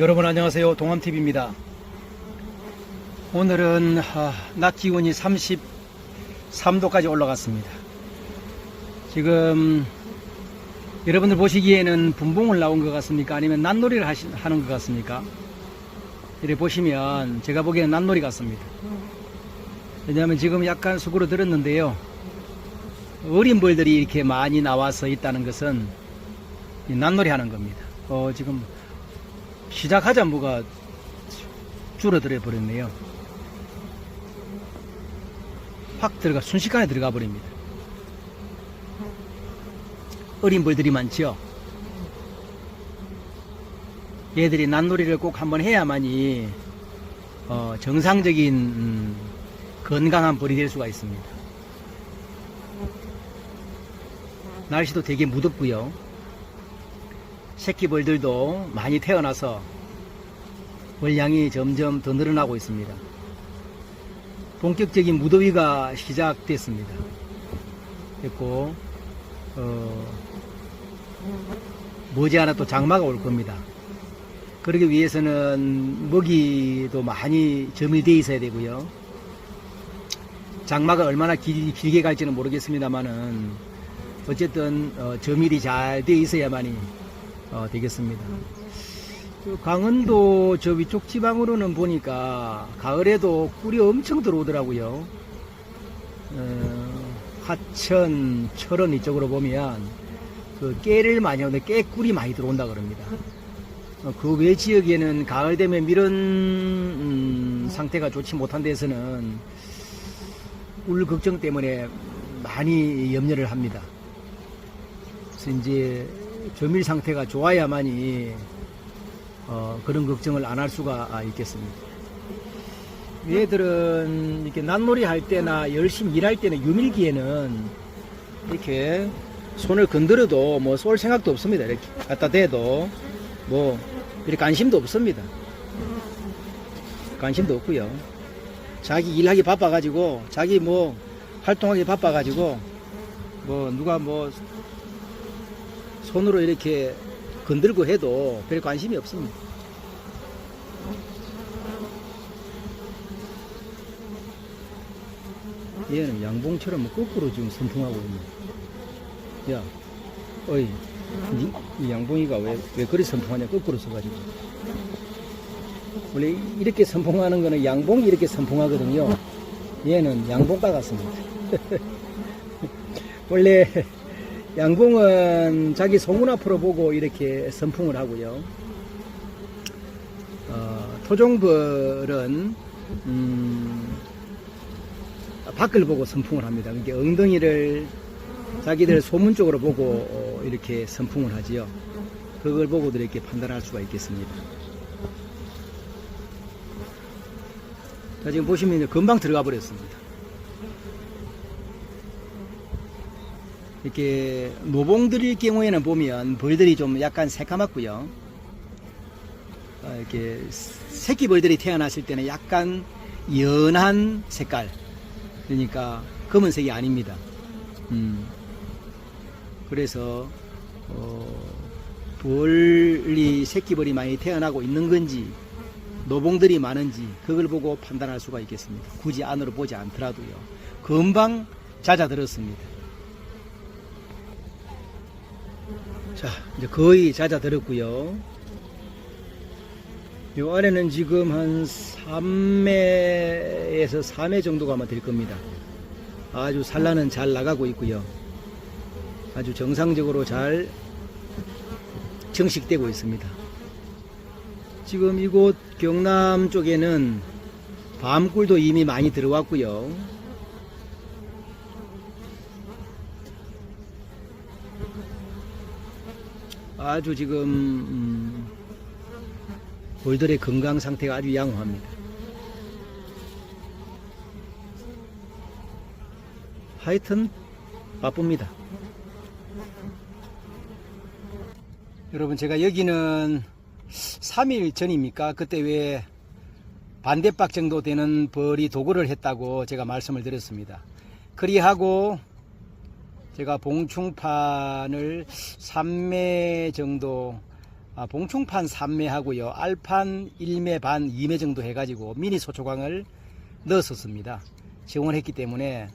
여러분 안녕하세요. 동암TV입니다. 오늘은 아, 낮 기온이 33도까지 올라갔습니다. 지금 여러분들 보시기에는 분봉을 나온 것 같습니까? 아니면 난놀이를 하시, 하는 것 같습니까? 이렇게 보시면 제가 보기에는 난놀이 같습니다. 왜냐하면 지금 약간 수그러 들었는데요. 어린 벌들이 이렇게 많이 나와서 있다는 것은 이 난놀이 하는 겁니다. 어, 지금 시작하자 뭐가 줄어들어 버렸네요. 확 들어가 순식간에 들어가 버립니다. 어린 벌들이 많죠. 얘들이 난놀이를 꼭 한번 해야만이 어, 정상적인 음, 건강한 벌이 될 수가 있습니다. 날씨도 되게 무덥고요. 새끼 벌들도 많이 태어나서 벌량이 점점 더 늘어나고 있습니다. 본격적인 무더위가 시작됐습니다. 됐고, 어, 머지않아 또 장마가 올 겁니다. 그러기 위해서는 먹이도 많이 점유되어 있어야 되고요. 장마가 얼마나 길, 길게 갈지는 모르겠습니다만은 어쨌든 어, 점일이 잘 되어 있어야만이 어, 되겠습니다. 그 강원도 저 위쪽 지방으로는 보니까 가을에도 꿀이 엄청 들어오더라고요. 어, 하천, 철원 이쪽으로 보면 그 깨를 많이 오는데 깨꿀이 많이 들어온다 그럽니다. 어, 그외 지역에는 가을 되면 이런 음, 상태가 좋지 못한 데서는 꿀 걱정 때문에 많이 염려를 합니다. 그래서 이제 조밀 상태가 좋아야만이 어, 그런 걱정을 안 할 수가 아, 있겠습니다. 얘들은 이렇게 난놀이 할 때나 열심히 일할 때는 유밀기에는 이렇게 손을 건드려도 뭐 쏠 생각도 없습니다. 이렇게 갖다 대도 뭐 이렇게 관심도 없습니다. 관심도 없고요. 자기 일하기 바빠가지고 자기 뭐 활동하기 바빠가지고 뭐 누가 뭐 손으로 이렇게 건들고 해도 별 관심이 없습니다. 얘는 양봉처럼 뭐 거꾸로 지금 선풍하고 있네. 야, 어이, 니, 이 양봉이가 왜, 왜 그리 선풍하냐? 거꾸로 써가지고. 원래 이렇게 선풍하는 거는 양봉이 이렇게 선풍하거든요. 얘는 양봉과 같습니다. 원래 양봉은 자기 소문 앞으로 보고 이렇게 선풍을 하고요. 어, 토종벌은 음, 밖을 보고 선풍을 합니다. 그러니까 엉덩이를 자기들 소문 쪽으로 보고 어, 이렇게 선풍을 하지요. 그걸 보고도 이렇게 판단할 수가 있겠습니다. 자, 지금 보시면 금방 들어가 버렸습니다. 이렇게 노봉들일 경우에는 보면 벌들이 좀 약간 새까맣고요. 어, 이렇게 새끼 벌들이 태어났을 때는 약간 연한 색깔. 그러니까 검은색이 아닙니다. 음. 그래서 어, 벌이 새끼 벌이 많이 태어나고 있는 건지 노봉들이 많은지 그걸 보고 판단할 수가 있겠습니다. 굳이 안으로 보지 않더라도요. 금방 잦아들었습니다. 자, 이제 거의 잦아들었고요. 이 아래는 지금 한 3매에서 4매 정도가 아마 될 겁니다. 아주 산란은 잘 나가고 있고요. 아주 정상적으로 잘 정식되고 있습니다. 지금 이곳 경남 쪽에는 밤꿀도 이미 많이 들어왔고요. 아주 지금 음, 볼들의 건강 상태가 아주 양호합니다. 하여튼 바쁩니다. 여러분 제가 여기는 3일 전입니까? 그때 왜 반대박 정도 되는 벌이 도굴을 했다고 제가 말씀을 드렸습니다. 그리하고 제가 봉충판을 3매 정도 아, 봉충판 3매 하고요. 알판 1매 반 2매 정도 해가지고 미니 소초광을 넣었었습니다. 지원을 했기 때문에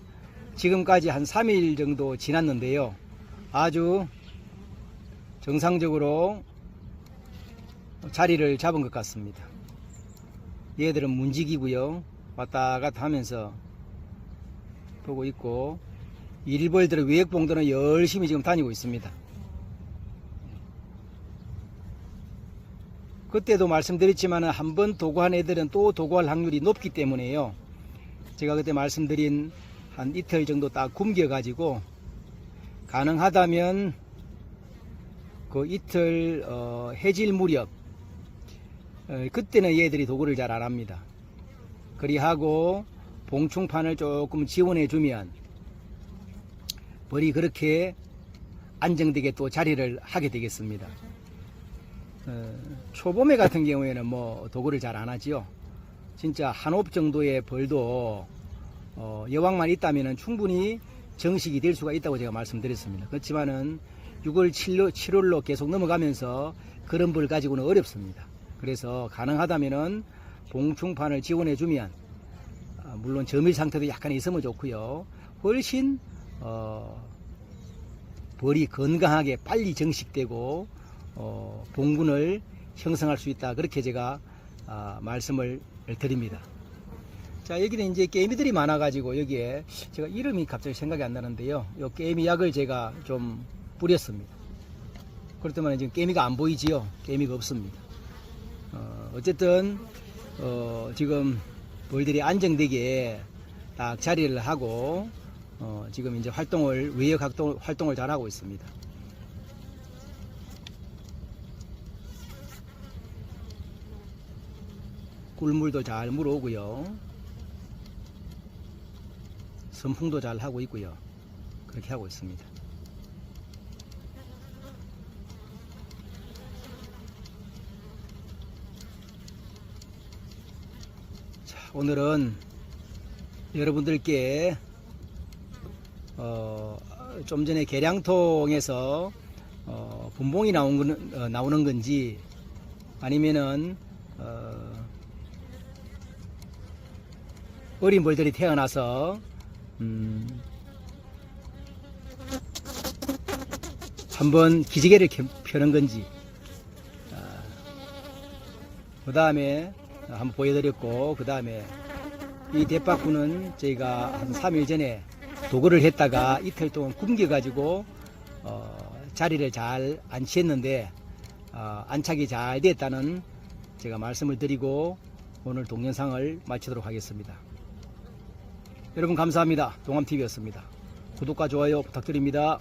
지금까지 한 3일 정도 지났는데요. 아주 정상적으로 자리를 잡은 것 같습니다. 얘들은 문지기고요. 왔다 갔다 하면서 보고 있고 일벌들의 외역봉도는 열심히 지금 다니고 있습니다. 그때도 말씀드렸지만 한 번 도구한 애들은 또 도구할 확률이 높기 때문에요. 제가 그때 말씀드린 한 이틀 정도 딱 굶겨 가지고 가능하다면 그 이틀 어, 해질 무렵 어, 그때는 얘들이 도구를 잘 안 합니다. 그리하고 봉충판을 조금 지원해 주면 벌이 그렇게 안정되게 또 자리를 하게 되겠습니다. 어, 초봄에 같은 경우에는 뭐 도구를 잘 안 하지요. 진짜 한옵 정도의 벌도 어, 여왕만 있다면 충분히 정식이 될 수가 있다고 제가 말씀드렸습니다. 그렇지만은 6월 7월, 7월로 계속 넘어가면서 그런 벌 가지고는 어렵습니다. 그래서 가능하다면은 봉충판을 지원해 주면 아, 물론 점일 상태도 약간 있으면 좋고요. 훨씬 어, 벌이 건강하게 빨리 정식되고 어, 봉군을 형성할 수 있다. 그렇게 제가 아, 말씀을 드립니다. 자, 여기는 이제 게임이들이 많아가지고 여기에 제가 이름이 갑자기 생각이 안 나는데요. 요 게임이 약을 제가 좀 뿌렸습니다. 그렇다면 지금 게임이가 안 보이지요? 게임이가 없습니다. 어, 어쨌든 어, 지금 벌들이 안정되게 딱 자리를 하고 어, 지금 이제 활동을 외역 활동, 활동을 잘 하고 있습니다. 꿀물도 잘 물어오고요. 선풍도 잘 하고 있고요. 그렇게 하고 있습니다. 자, 오늘은 여러분들께 어, 좀 전에 계량통에서 어, 분봉이 나온 건, 어, 나오는 건지 아니면은 어, 어린 벌들이 태어나서 음, 한번 기지개를 켜- 펴는 건지 그 다음에 한번 보여드렸고 그 다음에 이 대파구는 저희가 한 3일 전에 도구를 했다가 이틀 동안 굶겨가지고 어, 자리를 잘 안치했는데 어, 안착이 잘 됐다는 제가 말씀을 드리고 오늘 동영상을 마치도록 하겠습니다. 여러분 감사합니다. 동암TV였습니다. 구독과 좋아요 부탁드립니다.